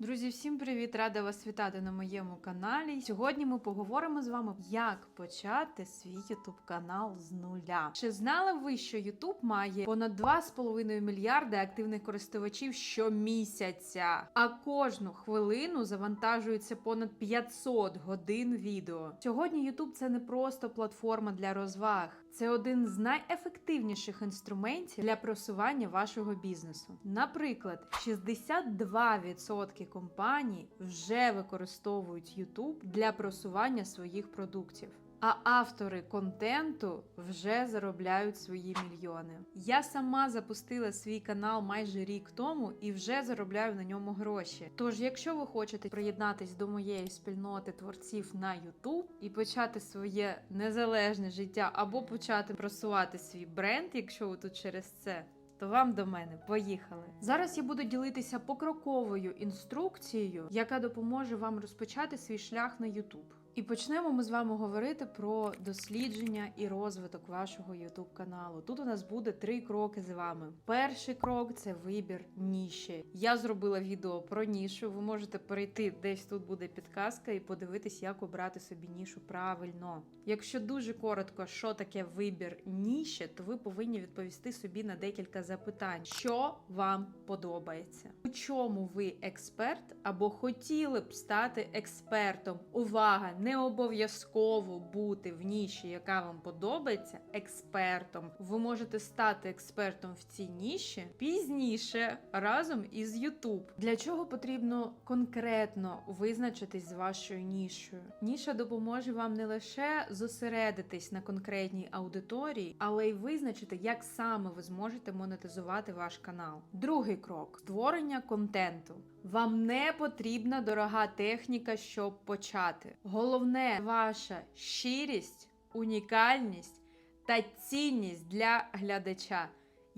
Друзі, всім привіт! Рада вас вітати на моєму каналі. Сьогодні ми поговоримо з вами, як почати свій YouTube канал з нуля. Чи знали ви, що YouTube має понад 2,5 мільярди активних користувачів щомісяця, а кожну хвилину завантажується понад 500 годин відео. Сьогодні YouTube це не просто платформа для розваг. Це один з найефективніших інструментів для просування вашого бізнесу. Наприклад, 62% компаній вже використовують YouTube для просування своїх продуктів. А автори контенту вже заробляють свої мільйони. Я сама запустила свій канал майже рік тому і вже заробляю на ньому гроші. Тож, якщо ви хочете приєднатись до моєї спільноти творців на YouTube і почати своє незалежне життя або почати просувати свій бренд, якщо ви тут через це. То вам до мене поїхали. Зараз я буду ділитися покроковою інструкцією, яка допоможе вам розпочати свій шлях на YouTube. І почнемо ми з вами говорити про дослідження і розвиток вашого YouTube каналу. Тут у нас буде три кроки з вами. Перший крок це вибір ніші. Я зробила відео про нішу. Ви можете перейти десь тут буде підказка і подивитись, як обрати собі нішу правильно. Якщо дуже коротко, що таке вибір ніші, то ви повинні відповісти собі на декілька запитань, що вам подобається, у чому ви експерт або хотіли б стати експертом. Увага! Не обов'язково бути в ніші, яка вам подобається, експертом. Ви можете стати експертом в цій ніші пізніше разом із YouTube. Для чого потрібно конкретно визначитись з вашою нішою? Ніша допоможе вам не лише зосередитись на конкретній аудиторії, але й визначити, як саме ви зможете монетизувати ваш канал. Другий крок створення контенту. Вам не потрібна дорога техніка, щоб почати. Головне ваша щирість, унікальність та цінність для глядача.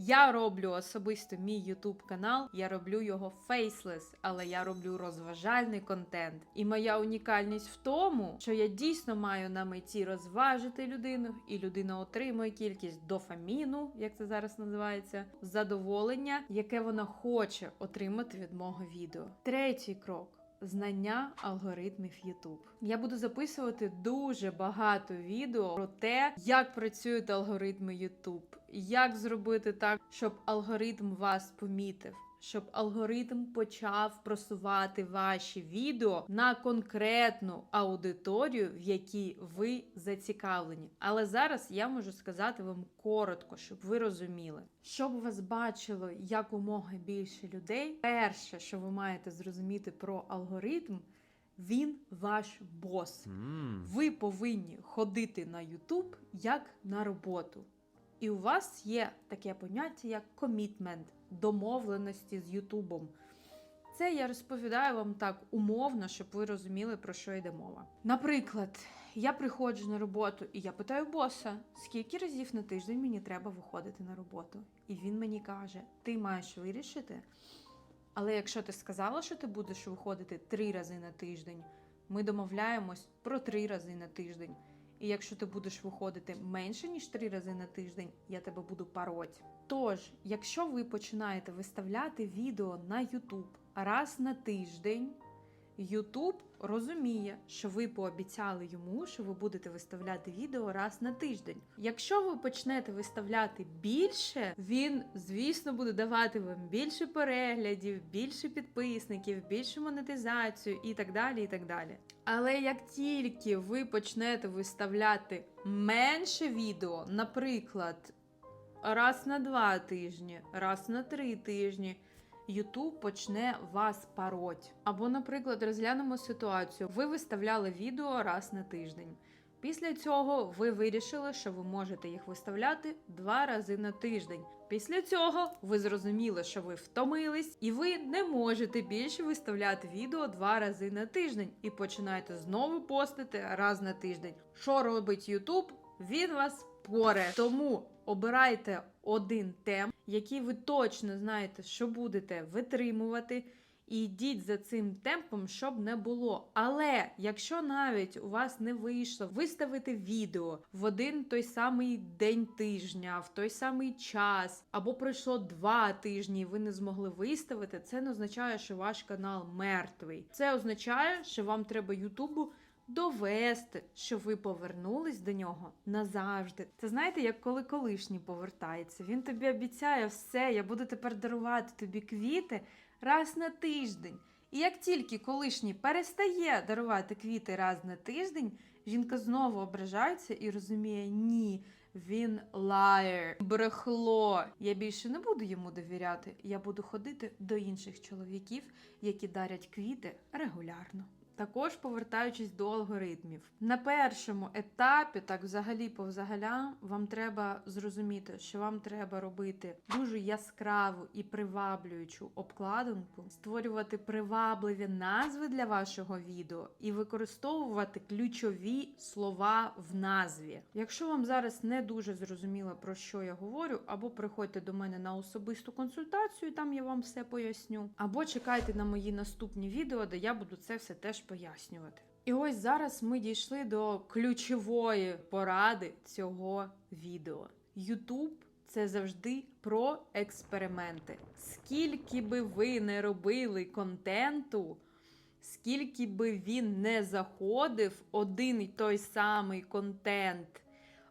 Я роблю особисто мій YouTube канал, я роблю його фейслес, але я роблю розважальний контент. І моя унікальність в тому, що я дійсно маю на меті розважити людину, і людина отримує кількість дофаміну, як це зараз називається, задоволення, яке вона хоче отримати від мого відео. Третій крок. Знання алгоритмів YouTube. Я буду записувати дуже багато відео про те, як працюють алгоритми YouTube, як зробити так, щоб алгоритм вас помітив. Щоб алгоритм почав просувати ваші відео на конкретну аудиторію, в якій ви зацікавлені. Але зараз я можу сказати вам коротко, щоб ви розуміли, щоб вас бачило якомога більше людей. Перше, що ви маєте зрозуміти про алгоритм, він ваш бос. Ви повинні ходити на YouTube як на роботу. І у вас є таке поняття, як комітмент, домовленості з Ютубом. Це я розповідаю вам так умовно, щоб ви розуміли, про що йде мова. Наприклад, я приходжу на роботу і я питаю боса, скільки разів на тиждень мені треба виходити на роботу. І він мені каже: ти маєш вирішити. Але якщо ти сказала, що ти будеш виходити три рази на тиждень, ми домовляємось про три рази на тиждень. І якщо ти будеш виходити менше ніж три рази на тиждень, я тебе буду пароть. Тож, якщо ви починаєте виставляти відео на YouTube раз на тиждень, YouTube розуміє, що ви пообіцяли йому, що ви будете виставляти відео раз на тиждень. Якщо ви почнете виставляти більше, він, звісно, буде давати вам більше переглядів, більше підписників, більше монетизацію і так далі. і так далі. Але як тільки ви почнете виставляти менше відео, наприклад, раз на два тижні, раз на три тижні. YouTube почне вас пароть. Або, наприклад, розглянемо ситуацію: ви виставляли відео раз на тиждень. Після цього ви вирішили, що ви можете їх виставляти два рази на тиждень. Після цього ви зрозуміли, що ви втомились, і ви не можете більше виставляти відео два рази на тиждень і починаєте знову постити раз на тиждень. Що робить YouTube? Він вас поре. Тому обирайте один тем, який ви точно знаєте, що будете витримувати, і йдіть за цим темпом, щоб не було. Але якщо навіть у вас не вийшло виставити відео в один той самий день тижня, в той самий час, або пройшло два тижні, і ви не змогли виставити, це не означає, що ваш канал мертвий. Це означає, що вам треба Ютубу довести, що ви повернулись до нього назавжди. Це знаєте, як коли колишній повертається. Він тобі обіцяє все, я буду тепер дарувати тобі квіти раз на тиждень. І як тільки колишній перестає дарувати квіти раз на тиждень, жінка знову ображається і розуміє, ні. Він liar, брехло. Я більше не буду йому довіряти. Я буду ходити до інших чоловіків, які дарять квіти регулярно. Також повертаючись до алгоритмів, на першому етапі, так взагалі по взагалям, вам треба зрозуміти, що вам треба робити дуже яскраву і приваблюючу обкладинку, створювати привабливі назви для вашого відео і використовувати ключові слова в назві. Якщо вам зараз не дуже зрозуміло про що я говорю, або приходьте до мене на особисту консультацію, там я вам все поясню, або чекайте на мої наступні відео, де я буду це все теж пояснювати. І ось зараз ми дійшли до ключової поради цього відео. YouTube – це завжди про експерименти. Скільки би ви не робили контенту, скільки би він не заходив, один і той самий контент,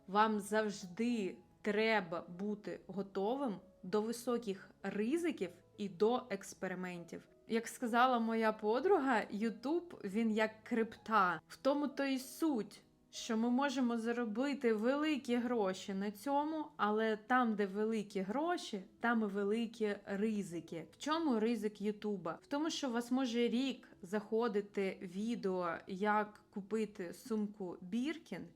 вам завжди треба бути готовим до високих ризиків і до експериментів. Як сказала моя подруга, Ютуб він як крипта. В тому то і суть, що ми можемо заробити великі гроші на цьому, але там, де великі гроші, там і великі ризики. В чому ризик Ютуба? В тому, що у вас може рік заходити відео, як купити сумку Біркін.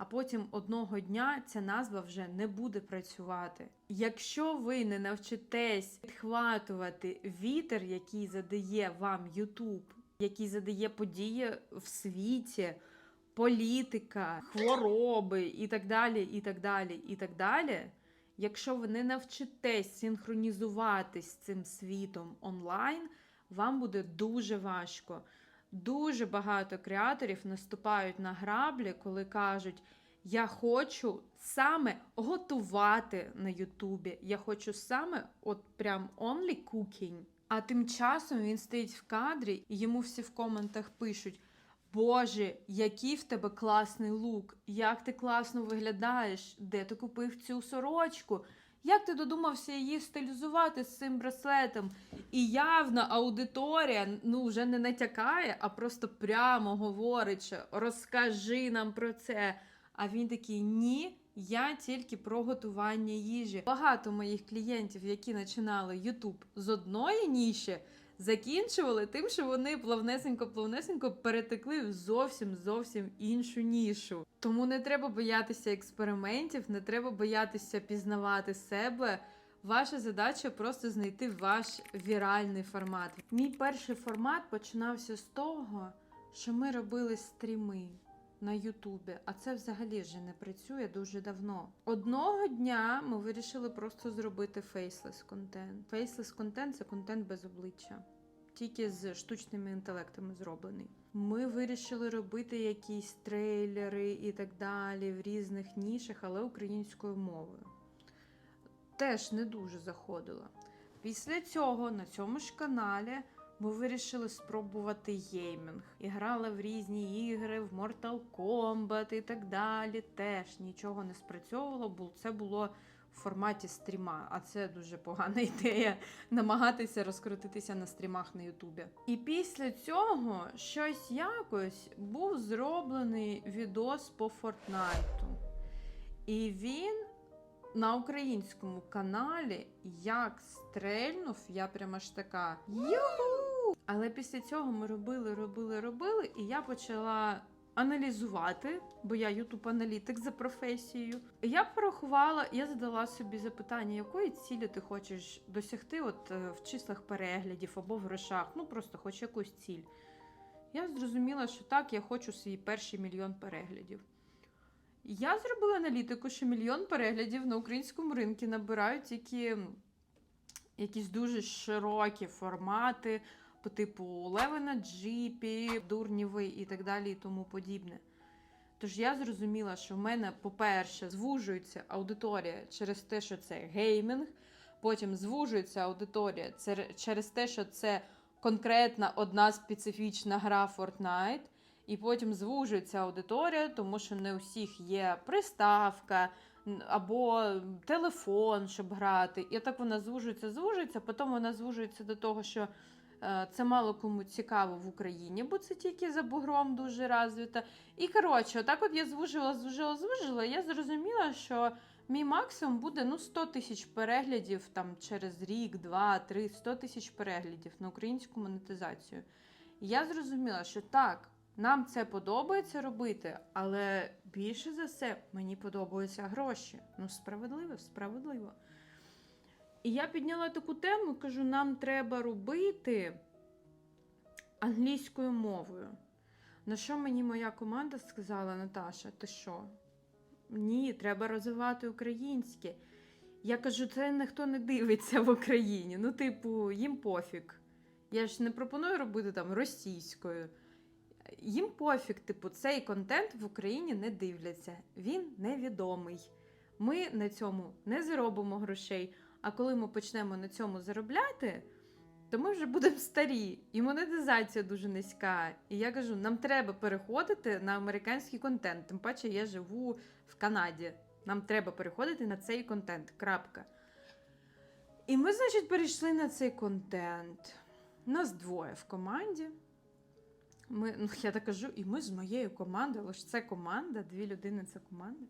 А потім одного дня ця назва вже не буде працювати. Якщо ви не навчитесь підхватувати вітер, який задає вам YouTube, який задає події в світі, політика, хвороби і так далі, і так далі, і так далі. Якщо ви не навчитесь синхронізуватись з цим світом онлайн, вам буде дуже важко. Дуже багато креаторів наступають на граблі, коли кажуть: я хочу саме готувати на Ютубі. Я хочу саме, от прям only cooking. А тим часом він стоїть в кадрі, і йому всі в коментах пишуть: Боже, який в тебе класний лук, як ти класно виглядаєш, де ти купив цю сорочку? Як ти додумався її стилізувати з цим браслетом? І явно аудиторія ну вже не натякає, а просто прямо говорить, що розкажи нам про це. А він такий: ні, я тільки про готування їжі. Багато моїх клієнтів, які починали YouTube з одної ніші, закінчували тим, що вони плавнесенько-плавнесенько перетекли в зовсім зовсім іншу нішу. Тому не треба боятися експериментів, не треба боятися пізнавати себе. Ваша задача просто знайти ваш віральний формат. Мій перший формат починався з того, що ми робили стріми на Ютубі, а це взагалі вже не працює дуже давно. Одного дня ми вирішили просто зробити фейслес контент. Фейслес контент це контент без обличчя, тільки з штучними інтелектами зроблений. Ми вирішили робити якісь трейлери і так далі в різних нішах, але українською мовою. Теж не дуже заходило. Після цього на цьому ж каналі ми вирішили спробувати геймінг. І грали в різні ігри, в Mortal Kombat і так далі. Теж нічого не спрацьовувало, бо це було в форматі стріма. А це дуже погана ідея намагатися розкрутитися на стрімах на Ютубі. І після цього щось якось був зроблений відос по Фортнайту. І він на українському каналі як стрельнув, я прямо ж така Юху! Але після цього ми робили, робили, робили, і я почала аналізувати, бо я ютуб-аналітик за професією. Я порахувала, я задала собі запитання, якої цілі ти хочеш досягти от е, в числах переглядів або в грошах, ну просто хоч якусь ціль. Я зрозуміла, що так, я хочу свій перший мільйон переглядів. Я зробила аналітику, що мільйон переглядів на українському ринку набирають тільки якісь дуже широкі формати, типу Леви на джипі, дурні і так далі, і тому подібне. Тож я зрозуміла, що в мене, по-перше, звужується аудиторія через те, що це геймінг, потім звужується аудиторія через те, що це конкретна одна специфічна гра Fortnite, і потім звужується аудиторія, тому що не у всіх є приставка або телефон, щоб грати. І так вона звужується, звужується, потім вона звужується до того, що це мало кому цікаво в Україні, бо це тільки за бугром дуже розвита. І коротше, отак от я звужила, звужила, звужила. Я зрозуміла, що мій максимум буде ну 100 тисяч переглядів там через рік, два, три, 100 тисяч переглядів на українську монетизацію. І я зрозуміла, що так, нам це подобається робити, але більше за все мені подобаються гроші. Ну, справедливо, справедливо. І я підняла таку тему, кажу: нам треба робити англійською мовою. На що мені моя команда сказала, Наташа, ти що? Ні, треба розвивати українське. Я кажу, це ніхто не дивиться в Україні. Ну, типу, їм пофіг. Я ж не пропоную робити там російською. Їм пофіг, типу, цей контент в Україні не дивляться. Він невідомий. Ми на цьому не заробимо грошей. А коли ми почнемо на цьому заробляти, то ми вже будемо старі, і монетизація дуже низька. І я кажу, нам треба переходити на американський контент. Тим паче я живу в Канаді. Нам треба переходити на цей контент. Крапка. І ми, значить, перейшли на цей контент. Нас двоє в команді. Ми, ну, я так кажу, і ми з моєю командою, але ж це команда, дві людини це команда.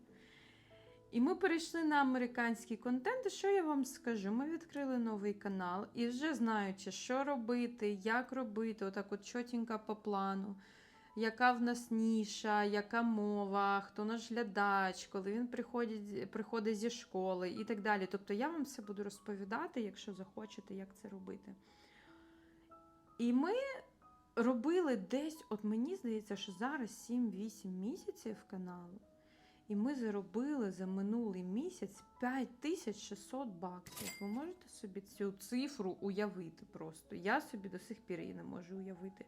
І ми перейшли на американський контент. І що я вам скажу? Ми відкрили новий канал і вже знаючи, що робити, як робити, отак от чотенько по плану, яка в нас ніша, яка мова, хто наш глядач, коли він приходить, приходить зі школи і так далі. Тобто я вам все буду розповідати, якщо захочете, як це робити. І ми робили десь, от мені здається, що зараз 7-8 місяців каналу. І ми заробили за минулий місяць 5600 баксів. Ви можете собі цю цифру уявити просто. Я собі до сих пір її не можу уявити.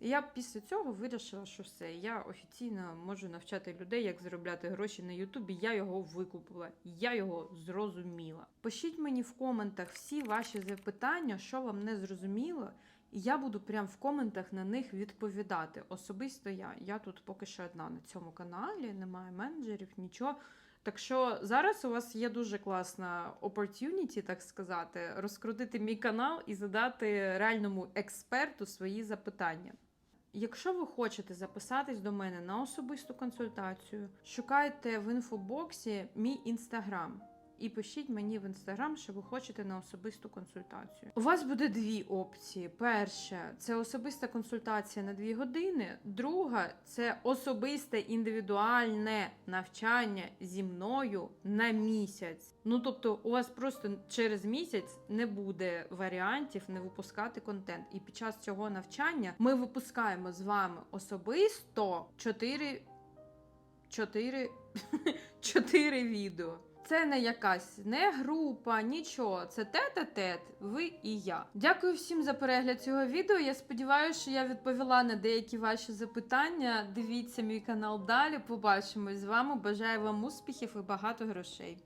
І я після цього вирішила, що все, я офіційно можу навчати людей, як заробляти гроші на Ютубі. Я його викупила, я його зрозуміла. Пишіть мені в коментах всі ваші запитання, що вам не зрозуміло. І я буду прямо в коментах на них відповідати. Особисто я. Я тут поки що одна на цьому каналі, немає менеджерів, нічого. Так що зараз у вас є дуже класна opportunity, так сказати, розкрутити мій канал і задати реальному експерту свої запитання. Якщо ви хочете записатись до мене на особисту консультацію, шукайте в інфобоксі мій інстаграм. І пишіть мені в інстаграм, що ви хочете на особисту консультацію. У вас буде дві опції: перша це особиста консультація на дві години. Друга це особисте індивідуальне навчання зі мною на місяць. Ну тобто, у вас просто через місяць не буде варіантів не випускати контент. І під час цього навчання ми випускаємо з вами особисто 4 4 4 відео. Це не якась не група, нічого. Це тет-а-тет, ви і я. Дякую всім за перегляд цього відео. Я сподіваюся, що я відповіла на деякі ваші запитання. Дивіться мій канал далі. Побачимось з вами. Бажаю вам успіхів і багато грошей.